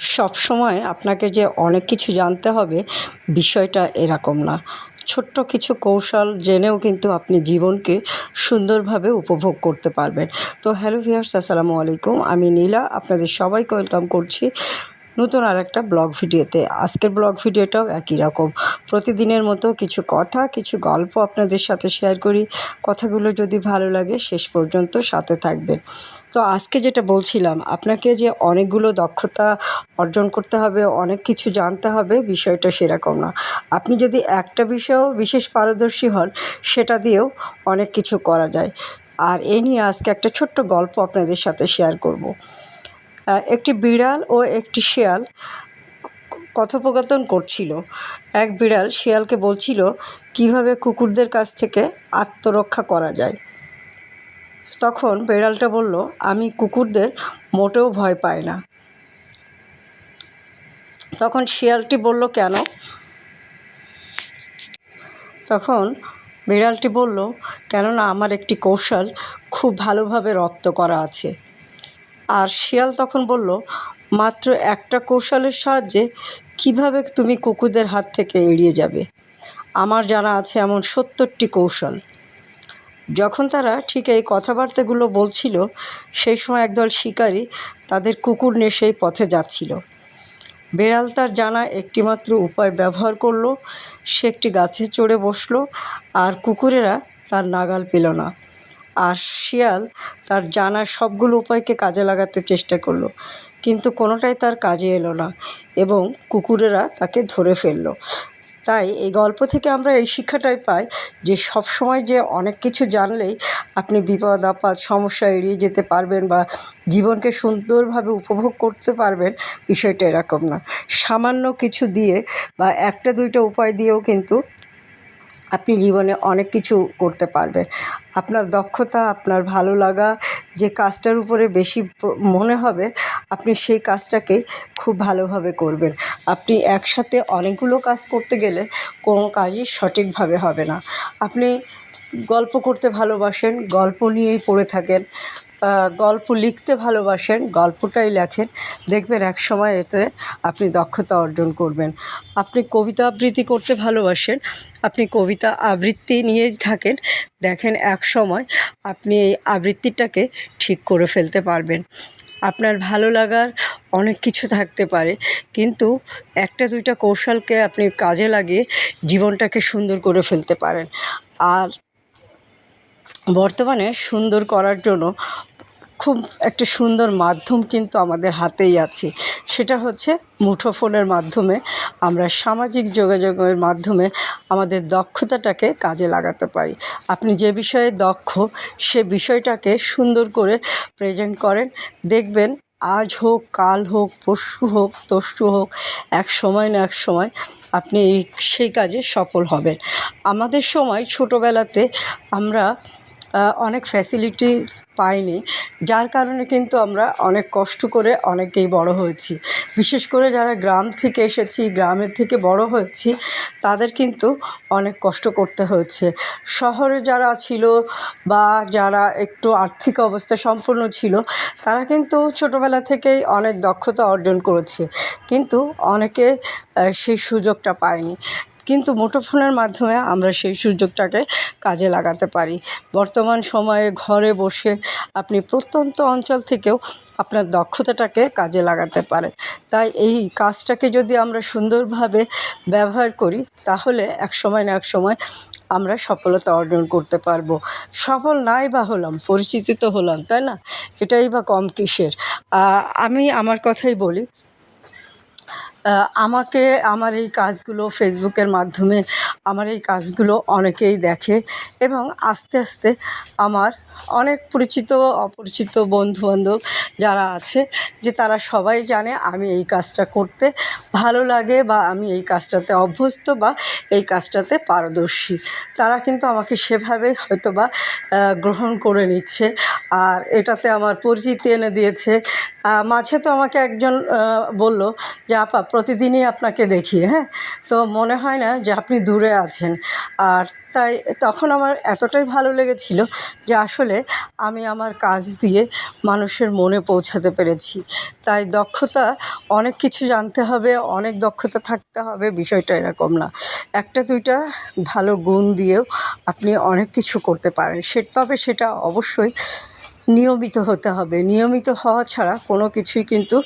সব সময় আপনাকে যে অনেক কিছু জানতে হবে, বিষয়টা এরকম না। ছোট্ট কিছু কৌশল জেনেও কিন্তু আপনি জীবনকে সুন্দরভাবে উপভোগ করতে পারবেন। তো হ্যালো ভিয়ার্স আসসালামু আলাইকুম। আমি নীলা, আপনাদের সবাইকে ওয়েলকাম করছি নতুন আর একটা ব্লগ ভিডিওতে। আজকের ব্লগ ভিডিওটাও একই রকম। প্রতিদিনের মতো কিছু কথা, কিছু গল্প আপনাদের সাথে শেয়ার করি। কথাগুলো যদি ভালো লাগে শেষ পর্যন্ত সাথে থাকবেন। তো আজকে যেটা বলছিলাম, আপনাকে যে অনেকগুলো দক্ষতা অর্জন করতে হবে, অনেক কিছু জানতে হবে, বিষয়টা সেরকম না। আপনি যদি একটা বিষয়েও বিশেষ পারদর্শী হন, সেটা দিয়েও অনেক কিছু করা যায়। আর এ নিয়ে আজকে একটা ছোট্ট গল্প আপনাদের সাথে শেয়ার করব। একটি বিড়াল ও একটি শেয়াল কথোপকথন করছিল। এক বিড়াল শিয়ালকে বলছিল, কীভাবে কুকুরদের কাছ থেকে আত্মরক্ষা করা যায়? তখন বিড়ালটা বলল, আমি কুকুরদের মোটেও ভয় পাই না। তখন শিয়ালটি বলল, কেন? তখন বিড়ালটি বলল, কেননা আমার একটি কৌশল খুব ভালোভাবে রপ্ত করা আছে। আর শিয়াল তখন বলল, মাত্র একটা কৌশলের সাহায্যে কীভাবে তুমি কুকুরদের হাত থেকে এড়িয়ে যাবে? আমার জানা আছে এমন সত্তরটি কৌশল। যখন তারা ঠিক এই কথাবার্তাগুলো বলছিল, সেই সময় একদল শিকারী তাদের কুকুর নিয়ে সেই পথে যাচ্ছিল। বেড়াল তার জানা একটিমাত্র উপায় ব্যবহার করল, সে একটি গাছে চড়ে বসল, আর কুকুরেরা তার নাগাল পেল না। আর শিয়াল তার জানা সবগুলো উপায়কে কাজে লাগাতে চেষ্টা করল, কিন্তু কোনোটাই তার কাজে এলো না এবং কুকুরেরা তাকে ধরে ফেলল। তাই এই গল্প থেকে আমরা এই শিক্ষাটাই পাই যে সব সময় যে অনেক কিছু জানলেই আপনি বিপদ, আপদ, সমস্যা এড়িয়ে যেতে পারবেন বা জীবনকে সুন্দরভাবে উপভোগ করতে পারবেন বিষয়টা এরকম না। সামান্য কিছু দিয়ে বা একটা দুইটা উপায় দিয়েও কিন্তু আপনি জীবনে অনেক কিছু করতে পারবেন। আপনার দক্ষতা, আপনার ভালো লাগা, যে কাজটার উপরে বেশি মনে হবে, আপনি সেই কাজটাকে খুব ভালোভাবে করবেন। আপনি একসাথে অনেকগুলো কাজ করতে গেলে কোনো কাজই সঠিকভাবে হবে না। আপনি গল্প করতে ভালোবাসেন, গল্প নিয়েই পড়ে থাকেন। গল্প লিখতে ভালোবাসেন, গল্পটাই লেখেন। দেখবেন এক সময় এতে আপনি দক্ষতা অর্জন করবেন। আপনি কবিতা আবৃত্তি করতে ভালোবাসেন, আপনি কবিতা আবৃত্তি নিয়ে থাকেন। দেখেন এক সময় আপনি এই আবৃত্তিটাকে ঠিক করে ফেলতে পারবেন। আপনার ভালো লাগার অনেক কিছু থাকতে পারে, কিন্তু একটা দুইটা কৌশলকে আপনি কাজে লাগিয়ে জীবনটাকে সুন্দর করে ফেলতে পারেন। আর বর্তমানে সুন্দর করার জন্য খুব একটা সুন্দর মাধ্যম কিন্তু আমাদের হাতেই আছে। সেটা হচ্ছে মুঠোফোনের মাধ্যমে আমরা সামাজিক যোগাযোগের মাধ্যমে আমাদের দক্ষতাটাকে কাজে লাগাতে পারি। আপনি যে বিষয়ে দক্ষ, সে বিষয়টাকে সুন্দর করে প্রেজেন্ট করেন, দেখবেন আজ হোক, কাল হোক, পরশু হোক, তরশু হোক, এক সময় না এক সময় আপনি সেই কাজে সফল হবেন। আমাদের সময় ছোটোবেলাতে আমরা অনেক ফ্যাসিলিটিস পাইনি, যার কারণে কিন্তু আমরা অনেক কষ্ট করে অনেকেই বড় হয়েছি। বিশেষ করে যারা গ্রাম থেকে এসেছি, গ্রামের থেকে বড় হয়েছি, তাদের কিন্তু অনেক কষ্ট করতে হয়েছে। শহরে যারা ছিল বা যারা একটু আর্থিক অবস্থা সম্পন্ন ছিল, তারা কিন্তু ছোটোবেলা থেকেই অনেক দক্ষতা অর্জন করেছে। কিন্তু অনেকে সেই সুযোগটা পায়নি। কিন্তু মুঠোফোনের মাধ্যমে আমরা সেই সুযোগটাকে কাজে লাগাতে পারি। বর্তমান সময়ে ঘরে বসে আপনি প্রত্যন্ত অঞ্চল থেকেও আপনার দক্ষতাটাকে কাজে লাগাতে পারেন। তাই এই কাজটাকে যদি আমরা সুন্দরভাবে ব্যবহার করি, তাহলে এক সময় না এক সময় আমরা সফলতা অর্জন করতে পারব। সফল নাই বা হলাম, পরিচিতি তো হলাম, তাই না? এটাই বা কম কিসের। আমি আমার কথাই বলি আমাকে আমার এই কাজগুলো ফেসবুকের মাধ্যমে আমার এই কাজগুলো অনেকেই দেখে এবং আস্তে আস্তে আমার অনেক পরিচিত অপরিচিত বন্ধুবান্ধব যারা আছে, যে তারা সবাই জানে আমি এই কাজটা করতে ভালো লাগে বা আমি এই কাজটাতে অভ্যস্ত বা এই কাজটাতে পারদর্শী। তারা কিন্তু আমাকে সেভাবেই হয়তো বা গ্রহণ করে নিচ্ছে। আর এটাতে আমার পরিচিতি এনে দিয়েছে। মাঝে তো আমাকে একজন বলল যে, আপা, প্রতিদিনই আপনাকে দেখি। হ্যাঁ? তো মনে হয় না যে আপনি দূরে আছেন। আর তাই তখন আমার এতটাই ভালো লেগেছিল যে, আসলে আমি আমার কাজ দিয়ে মানুষের মনে পৌঁছাতে পেরেছি। তাই দক্ষতা, অনেক কিছু জানতে হবে, অনেক দক্ষতা থাকতে হবে, বিষয়টা এরকম না। একটা, দুইটা ভালো গুণ দিয়েও আপনি অনেক কিছু করতে পারেন। সে, তবে সেটা অবশ্যই নিয়মিত হতে হবে। নিয়মিত হওয়া ছাড়া কোনো কিছুই কিন্তু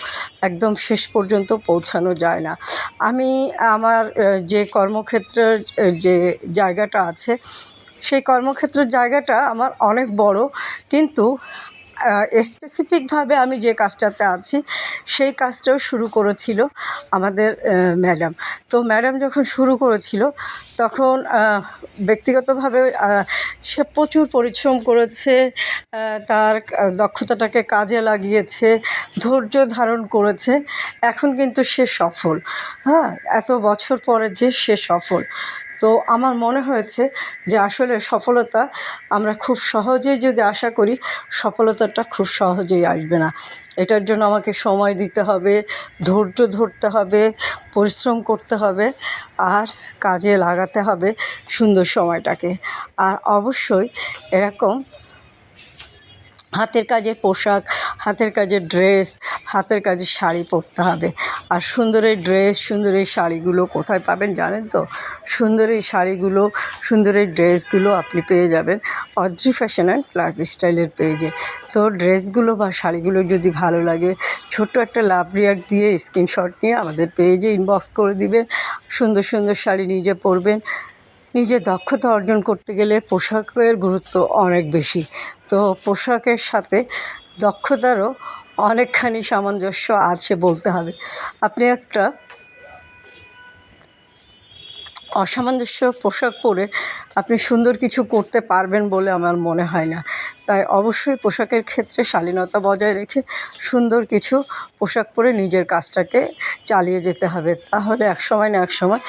একদম শেষ পর্যন্ত পৌঁছানো যায় না। আমি আমার যে কর্মক্ষেত্রের যে জায়গাটা আছে সেই কর্মক্ষেত্রের জায়গাটা আমার অনেক বড়। কিন্তু স্পেসিফিকভাবে আমি যে কাজটাতে আছি, সেই কাজটাও শুরু করেছিল আমাদের ম্যাডাম তো ম্যাডাম যখন শুরু করেছিল, তখন ব্যক্তিগতভাবে সে প্রচুর পরিশ্রম করেছে তার দক্ষতাটাকে কাজে লাগিয়েছে, ধৈর্য ধারণ করেছে। এখন কিন্তু সে সফল। হ্যাঁ এত বছর পরে যে সে সফল। তো আমার মনে হয়েছে যে আসলে সফলতা আমরা খুব সহজেই যদি আশা করি, সফলতাটা খুব সহজেই আসবে না। এটার জন্য আমাকে সময় দিতে হবে, ধৈর্য ধরতে হবে, পরিশ্রম করতে হবে, আর কাজে লাগাতে হবে সুন্দর সময়টাকে। আর অবশ্যই এরকম হাতের কাজের পোশাক, হাতের কাজের ড্রেস হাতের কাজের শাড়ি পরতে হবে। আর সুন্দর এই ড্রেস সুন্দর এই শাড়িগুলো কোথায় পাবেন জানেন তো? সুন্দর এই শাড়িগুলো, সুন্দর এই ড্রেসগুলো আপনি পেয়ে যাবেন অদ্রি ফ্যাশন অ্যান্ড লাইফ স্টাইলের পেজে তো ড্রেসগুলো বা শাড়িগুলো যদি ভালো লাগে, ছোট্ট একটা লাভ রিয়াক্ট দিয়ে স্ক্রিনশট নিয়ে আমাদের পেজে ইনবক্স করে দিবেন। সুন্দর সুন্দর শাড়ি নিজে পরবেন। নিজে দক্ষতা অর্জন করতে গেলে পোশাকের গুরুত্ব অনেক বেশি। তো পোশাকের সাথে দক্ষতারও অনেকখানি সামঞ্জস্য আছে বলতে হবে। আপনি একটা অসামঞ্জস্য পোশাক পরে আপনি সুন্দর কিছু করতে পারবেন বলে আমার মনে হয় না। তাই অবশ্যই পোশাকের ক্ষেত্রে শালীনতা বজায় রেখে সুন্দর কিছু পোশাক পরে নিজের কাজটাকে চালিয়ে যেতে হবে। তাহলে এক সময় না এক সময়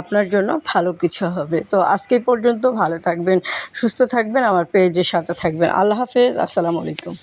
আপনার জন্য ভালো কিছু হবে। তো আজকে পর্যন্ত ভালো থাকবেন, সুস্থ থাকবেন, আমার পেজের সাথে থাকবেন। আল্লাহ হাফেজ, আসসালামু আলাইকুম।